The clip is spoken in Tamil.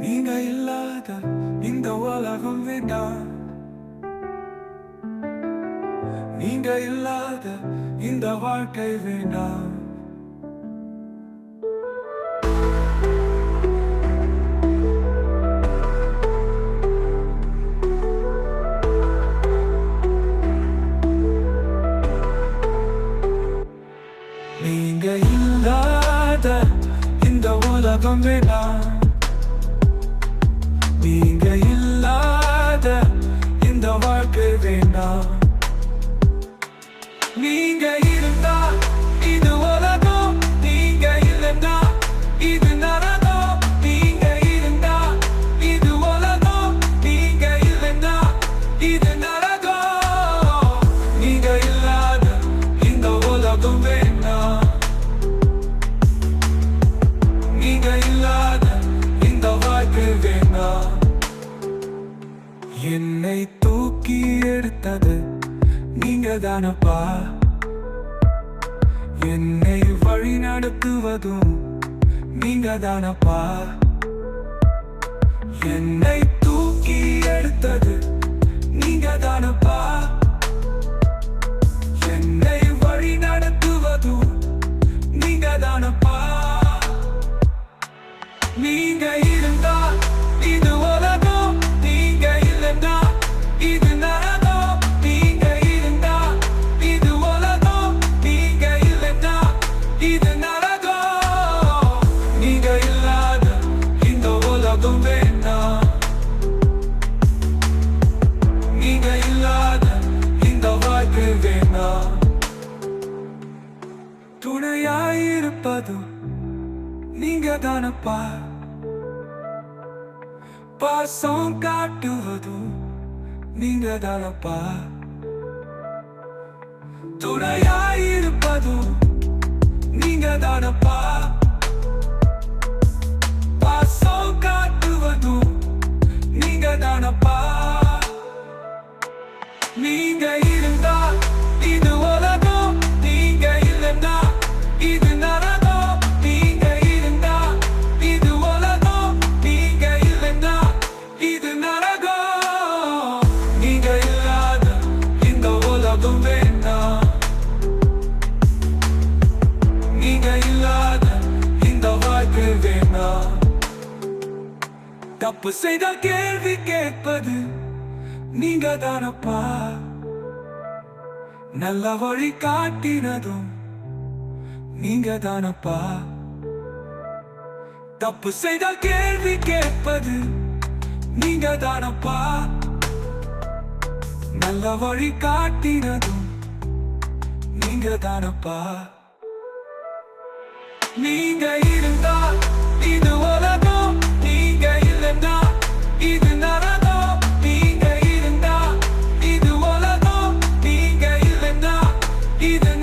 நீங்க இல்லாத இந்த உலகம் வேண்டாம் நீங்க இல்லாத இந்த வாழ்க்கை வேண்டாம் நீங்க இல்லாத இந்த உலகம் வேண்டாம் வாழ்க்கை வேண்டாம். நீங்க இருந்தா இது உலகம் நீங்க இல்லைன்னா இது நரகம். நீங்க இருந்தா இது உலகம் நீங்க இல்லைன்னா இது நரகம். நீங்க இல்லாத இந்த உலகம் வேண்டாம். நீங்க இல்லாத இந்த வாழ்க்கை வேண்டாம். என்னை தூக்கி எடுத்தது நீங்க தானப்பா என்னை வழி நடத்துவதும் நீங்க தானப்பா என்னை இந்த வாழ்க்கை துணையாயிருப்பதும் நீங்க தானப்பா பாசம் காட்டுவதும் நீங்க தானப்பா துணையாயிருப்பதும் நீங்க தானப்பா பாசம் காட்டுவதும் நீங்க தானப்பா நீங்க தப்பு செய்த கேள்வி கேட்பது நீங்க தானப்பா நல்ல வழி காட்டினதும் நீங்க தானப்பா தப்பு செய்த கேள்வி கேட்பது நீங்க தானப்பா நல்ல வழி காட்டினதும் நீங்க தானப்பா நீங்க இருந்தா Even